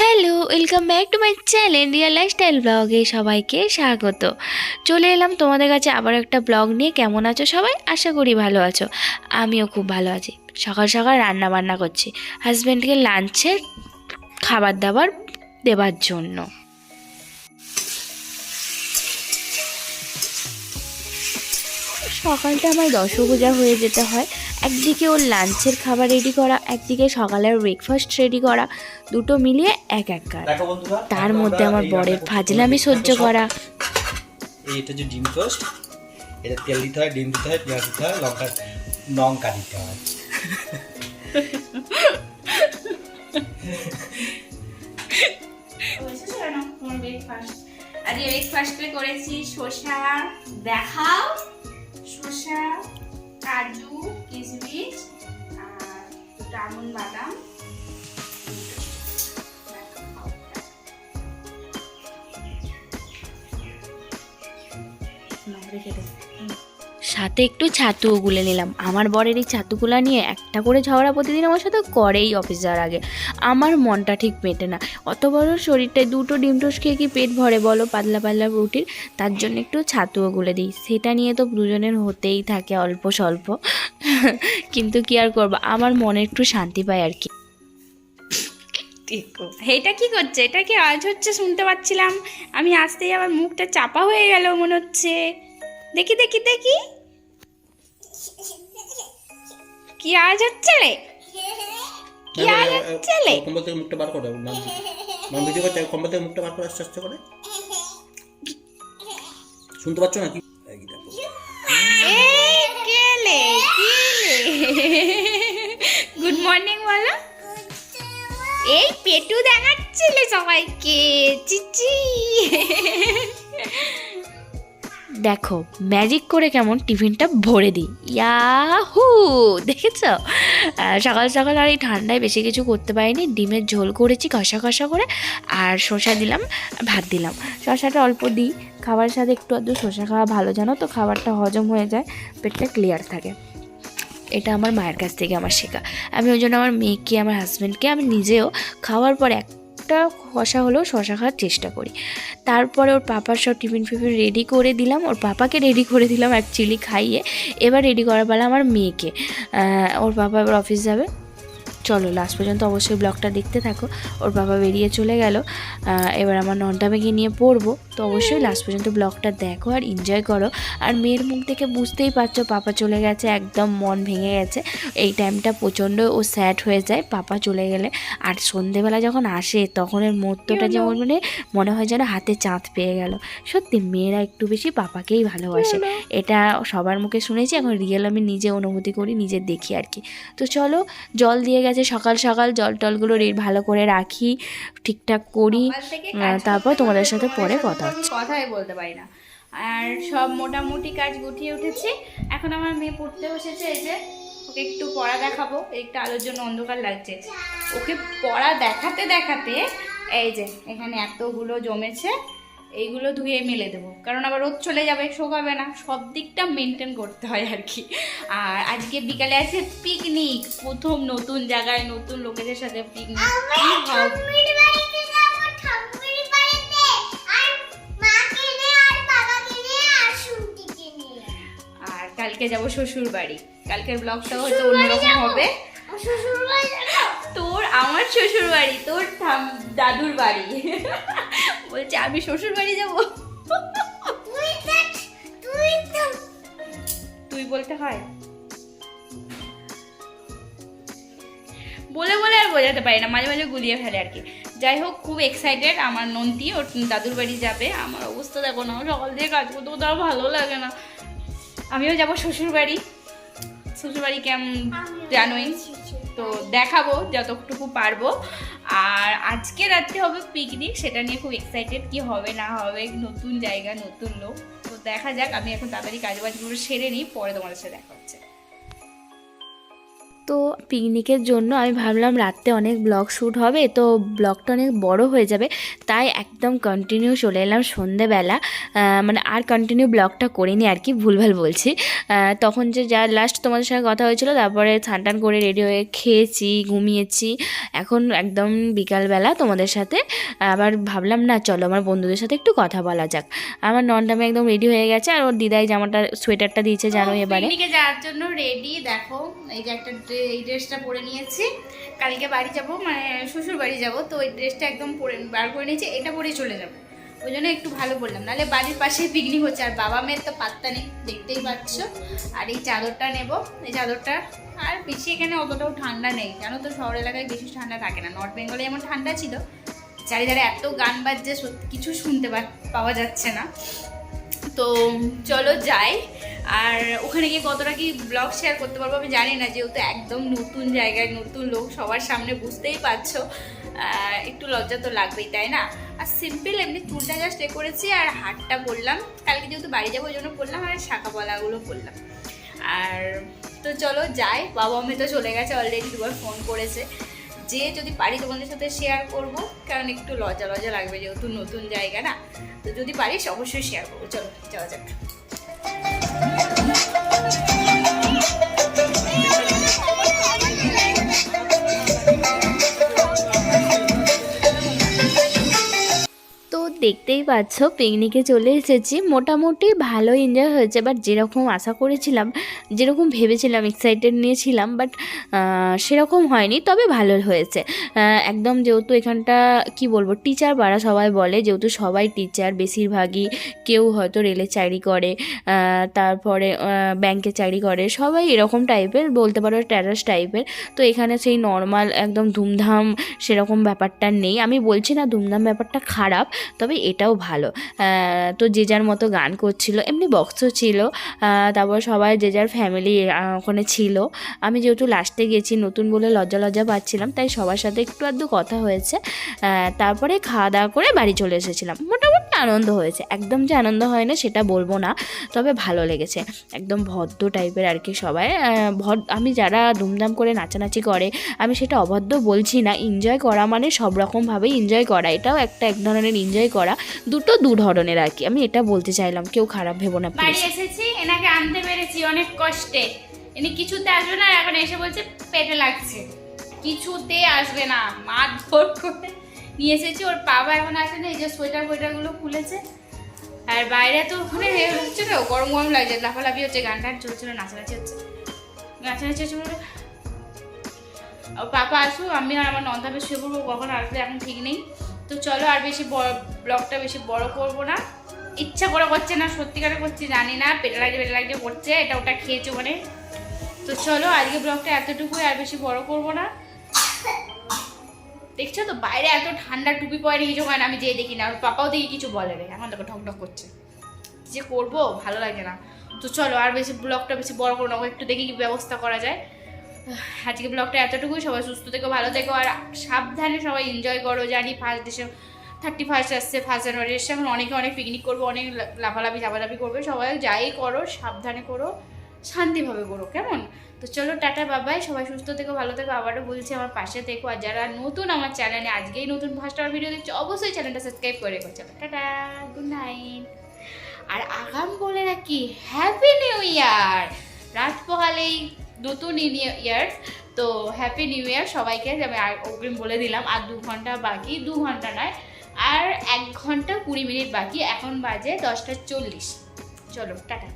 Hello welcome back to my channel real lifestyle ব্লগে সবাইকে স্বাগত। চলে এলাম তোমাদের কাছে আবার একটা ব্লগ নিয়ে। কেমন আছো সবাই? আশা করি ভালো আছো। আমিও খুব ভালো আছি। সকাল সকাল রান্না বান্না করছি। হাজব্যান্ডকে লাঞ্চের খাবার দাবার দেবার জন্য। সকালটা আমার দশভূজা হয়ে যেতে হয়। একদিকে ওর লাঞ্চের খাবার রেডি করা একদিকে সকালের ব্রেকফাস্ট রেডি করা দুটো মিলিয়ে এক এক কাজ। তার মধ্যে আমার বরের ফাজলামি সহ্য করা। এটা যে ডিম টোস্ট। এটা তেল দিতে হয় ডিম দিতে হয় পেঁয়াজ দিতে হয় লঙ্কা লঙ্কা দিতে হয়। আজকে ব্রেকফাস্টে করেছি শসা। দেখাও। শসা। কাজু কিশমিশ আর দুটো আমন বাদাম সাথে একটু ছাতুও গুলে নিলাম। আমার বরের এই ছাতুগুলা নিয়ে একটা করে ঝগড়া প্রতিদিন আমার সাথে করেই অফিস যাওয়ার আগে। আমার মনটা ঠিক মেটে না। অত বড় শরীরটায় দুটো ডিম টোস্ট খেয়ে কি পেট ভরে বলো পাতলা পাতলা রুটির? তার জন্য একটু ছাতুও গুলে দিই। সেটা নিয়ে তো দুজনের হতেই থাকে অল্প স্বল্প। কিন্তু কি আর করব? আমার মনে একটু শান্তি পায় আর কি। এটা কি করছে? এটা কি আওয়াজ হচ্ছে? শুনতে পাচ্ছিলাম। আমি আসতেই আমার মুখটা চাপা হয়ে গেল মনে হচ্ছে। দেখি দেখি দেখি। কি আওয়াজ হচ্ছে রে? কি আওয়াজ হচ্ছে রে? কম্বল থেকে মুখটা বার করে নাম নাম ভিডিও করতে কম্বল থেকে মুখটা বার করে আস্তে আস্তে করে। শুনতে পাচ্ছ না কি কেলে গুড মর্নিং বলো। এই পেটু দেখাচ্ছিলে সবাইকে চিচি। দেখো ম্যাজিক করে কেমন টিফিনটা ভরে দিই। ইয়াহু দেখেছ? সকাল সকাল আর এই ঠান্ডায় বেশি কিছু করতে পারিনি। ডিমের ঝোল করেছি, কষা কষা করে, আর শসা দিলাম, ভাত দিলাম। শসাটা অল্প দিই। খাবারের সাথে একটু আধটু শসা খাওয়া ভালো, জানো তো? খাবারটা হজম হয়ে যায়, পেটটা ক্লিয়ার থাকে। এটা আমার মায়ের কাছ থেকে আমার শেখা। আমি ওই জন্য আমার মেয়েকে, আমার হাজব্যান্ডকে আমি নিজেও খাওয়ার পর একটা কষা হলেও শশা খাওয়ার চেষ্টা করি। তারপরে ওর পাপার সব টিফিন ফিফিন রেডি করে দিলাম। ওর পাপাকে রেডি করে দিলাম অ্যাকচুয়ালি খাইয়ে। এবার রেডি করার বেলা আমার মেয়েকে। ওর পাপা এবার অফিস যাবে। চলো লাস্ট পর্যন্ত অবশ্যই ব্লগটা দেখতে থাকো। ওর বাবা বেরিয়ে চলে গেল। এবার আমার নন্টামেকে নিয়ে পড়ব। তো অবশ্যই লাস্ট পর্যন্ত ব্লগটা দেখো আর এনজয় করো। আর মেয়ের মুখ দেখে বুঝতেই পারছ পাপা চলে গেছে একদম মন ভেঙে গেছে। এই টাইমটা প্রচণ্ড ও স্যাড হয়ে যায় পাপা চলে গেলে। আর সন্ধেবেলা যখন আসে তখন এর মুহূর্তটা যেমন মানে মনে হয় যেন হাতে চাঁদ পেয়ে গেল। সত্যি মেয়েরা একটু বেশি পাপাকেই ভালোবাসে। এটা সবার মুখে শুনেছি এখন রিয়েল আমি নিজে অনুভূতি করি নিজে দেখি আর কি। তো চলো জল দিয়ে গেছে সকাল সকাল জল টলগুলো ভালো করে রাখি ঠিকঠাক করি। তারপর তোমাদের সাথে পরে কথা আমি কথাই বলতে পারি না। আর সব মোটামুটি কাজ গুটিয়ে উঠেছে। এখন আমার মেয়ে পড়তে বসেছে এই যে ওকে একটু পড়া দেখাবো। একটু আলোর জন্য অন্ধকার লাগছে। ওকে পড়া দেখাতে দেখাতে এই যে এখানে এতগুলো জমেছে এইগুলো ধুয়ে মেলে দেবো। কারণ আবার রোদ চলে যাবে শোকাবে না। সব দিকটা মেনটেন করতে হয় আর কি। আর আজকে বিকালে আছে পিকনিক প্রথম নতুন জায়গায় নতুন লোকেদের সাথে পিকনিক কালকে যাব শ্বশুর বাড়ি কালকের ব্লগটা হয়তো অন্যরকম হবে। তোর আমার শ্বশুর বাড়ি তোর দাদুর বাড়ি। বলছে আমি শ্বশুর বাড়ি যাব? তুই বলতে হয়? বলে বলে আর বোঝাতে পারি না মাঝে মাঝে গুলিয়ে ফেলে আর কি। যাই হোক খুব এক্সাইটেড আমার নন্তি ওর দাদুর বাড়ি যাবে। আমার অবস্থা দেখো না সকাল থেকে কাজ করতে ভালো লাগে না। আমিও যাব শ্বশুর বাড়ি শ্বশুর বাড়ি কেমন জানোই তো দেখাবো যতটুকু পারব। আর আজকে রাত্রে হবে পিকনিক সেটা নিয়ে খুব এক্সাইটেড কি হবে না হবে নতুন জায়গা নতুন লোক। তো দেখা যাক আমি এখন তাড়াতাড়ি কাজবাজগুলো সেরে নিই পরে তোমাদের সাথে দেখা হচ্ছে। তো পিকনিকের জন্য আমি ভাবলাম রাত্রে অনেক ব্লগ শ্যুট হবে তো ব্লগটা অনেক বড় হয়ে যাবে। তাই একদম কন্টিনিউ চলে এলাম সন্ধেবেলা। মানে আর কন্টিনিউ ব্লগটা করিনি আর কি ভুলভাল বলছি। তখন যে যা লাস্ট তোমাদের সঙ্গে কথা হয়েছিল তারপরে টান করে রেডি হয়ে খেয়েছি ঘুমিয়েছি। এখন একদম বিকালবেলা তোমাদের সাথে। আবার ভাবলাম না চলো আমার বন্ধুদের সাথে একটু কথা বলা যাক। আমার ননটামে একদম রেডি হয়ে গেছে আর ওর দিদাই জামাটা সোয়েটারটা দিয়েছে জানো এবারে। যাওয়ার জন্য রেডি দেখো এই যে একটা এই ড্রেসটা পরে নিয়েছি। কালকে বাড়ি যাব মানে শ্বশুর বাড়ি যাব, তো এই ড্রেসটা একদম পরে বার করে নিয়েছি, এটা পরেই চলে যাব। ওই জন্য একটু ভালো বললাম নাহলে বাড়ির পাশেই পিকনিক হচ্ছে, আর বাবা মেয়ের তো পাত্তা নেই, দেখতেই পাচ্ছ। আর এই চাদরটা নেব, এই চাদরটা, আর বেশি এখানে অতটাও ঠান্ডা নেই, জানো তো শহর এলাকায় বেশি ঠান্ডা থাকে না, নর্থ বেঙ্গলে যেমন ঠান্ডা ছিল, চারিধারে এত গান বাজছে সত্যি কিছু শুনতে পাওয়া যাচ্ছে না। তো চলো যাই আর ওখানে গিয়ে কতটা কি ব্লগ শেয়ার করতে পারব আমি জানি না, যেহেতু একদম নতুন জায়গায়, নতুন লোক সবার সামনে বুঝতেই পারছ। একটু লজ্জা তো লাগবেই, তাই না? আর সিম্পল এমনি চুলটা জাস্ট এ করেছি আর হাটটা পরলাম। কালকে যেহেতু বাড়ি যাব, ওই জন্য পরলাম আর শাখা পলাগুলো পরলাম। আর তো চলো যাই, বাবা আমি তো চলে গেছে অলরেডি দুবার ফোন করেছে। যে যদি পারি তোমাদের সাথে শেয়ার করব, কারণ একটু লজ্জা লজ্জা লাগবে যেহেতু নতুন জায়গা না। তো যদি পারিস অবশ্যই শেয়ার করব। চলো, যাওয়া যাক। দেখতেই পাচ্ছ পিকনিকে চলে এসেছি। মোটামুটি ভালো এনজয় হয়েছে বাট যেরকম আশা করেছিলাম, যেরকম ভেবেছিলাম এক্সাইটেড নিয়েছিলাম বাট সেরকম হয়নি, তবে ভালো হয়েছে। একদম যেহেতু এখানটা, কি বলব টিচার বাড়া সবাই বলে, যেহেতু সবাই টিচার বেশিরভাগই কেউ হয়তো রেলের চাকরি করে তারপরে ব্যাংকে চাকরি করে, সবাই এরকম টাইপের বলতে পারো ট্যারাস টাইপের তো এখানে সেই নর্মাল একদম ধুমধাম, সেরকম ব্যাপারটা নেই। আমি বলছি না ধুমধাম ব্যাপারটা খারাপ, তবে এটাও ভালো। তো যে যার মতো গান করছিল, এমনি বক্সও ছিল তারপর সবাই যে যার ফ্যামিলি ওখানে ছিল। আমি যেহেতু লাস্টে গেছি, নতুন বলে লজ্জা লজ্জা পাচ্ছিলাম, তাই সবার সাথে একটু আধটু কথা হয়েছে। তারপরে খাওয়া দাওয়া করে বাড়ি চলে এসেছিলাম। মোটামুটি আনন্দ হয়েছে। একদম যে আনন্দ হয় না সেটা বলব না তবে ভালো লেগেছে। একদম ভদ্র টাইপের আর কি সবাই। ভদ আমি যারা ধুমধাম করে নাচানাচি করে আমি সেটা অভদ্র বলছি না। এনজয় করা মানে সব রকমভাবেই এনজয় করা। এটাও একটা এক ধরনের এনজয় করা। দুটো দু ধরনের আর কি। আমি এটা বলতে চাইলাম কেউ খারাপ ভেবো না বাড়ি এসেছি এনাকে আনতে পেরেছি অনেক কষ্টে। ইনি কিছুতে আসবে না এখন এসে বলছে পেটে লাগছে। কিছুতে আসবে না মারধর করে। নিয়ে এসেছি, ওর বাবা এখন আসে না, এই যে সোয়েটার ফোয়েটারগুলো খুলেছে। আর বাইরে তো ওখানে হচ্ছে তো, গরম গরম লাগছে, লাফালাফি হচ্ছে, গান টান চলছিল, নাচানাচি হচ্ছে। নাচানাচি হচ্ছে বলে পাপা আসুক, আমি আর আমার নন্দাবে শুয়ে পড়ব, কখন আসবে এখন ঠিক নেই। তো চলো আর বেশি বড় ব্লগটা বেশি বড় করব না। ইচ্ছা করে করছে না, সত্যিকারে করছে, জানি না, পেটে লাগছে পেটে লাগছে, করছে, এটা ওটা খেয়েছে ওখানে। তো চলো আজকে ব্লগটা এতটুকুই, আর বেশি বড় করব না। দেখছ তো, বাইরে এত ঠান্ডা টুপি পরে কিছু হয় না, আমি যেয়ে দেখি না, আর পাপাও দেখি কিছু বলে না এখন দেখো ঠক ঠক করছে। যে করব, ভালো লাগে না। তো চলো, আর বেশি ব্লগটা বেশি বড় করো না একটু দেখি কি ব্যবস্থা করা যায়। আজকে ব্লগটা এতটুকুই, সবাই সুস্থ থেকো, ভালো থেকো, আর সাবধানে সবাই এনজয় করো। জানি ফার্স্ট ডিসেম্বর থার্টি ফার্স্ট আসছে ফার্স্ট জানুয়ারি এসছে, এখন অনেকে অনেক পিকনিক করব, অনেক লাফালাফি, ঝাপালাফি করবে, সবাই যাই করো, সাবধানে করো। শান্তিভাবে করো কেমন? তো চলো, টাটা বাবাই সবাই সুস্থ থেকো, ভালো থেকো। আবারও বলছি আমার পাশে থেকো। আর যারা নতুন আমার চ্যানেলে আজকেই নতুন ফার্স্ট আওয়ার ভিডিও দেখছ, অবশ্যই চ্যানেলটা সাবস্ক্রাইব করে রেখো। চলো, টাটা গুড নাইট আর আগাম বলে রাখি হ্যাপি নিউ ইয়ার রাত পোহালেই নতুন ইয়ার তো হ্যাপি নিউ ইয়ার সবাইকে আমি অগ্রিম বলে দিলাম, আর দু ঘণ্টা বাকি, দু ঘণ্টা নয়, আর এক ঘণ্টা কুড়ি মিনিট বাকি, এখন বাজে দশটা চল্লিশ। চলো, টাটা।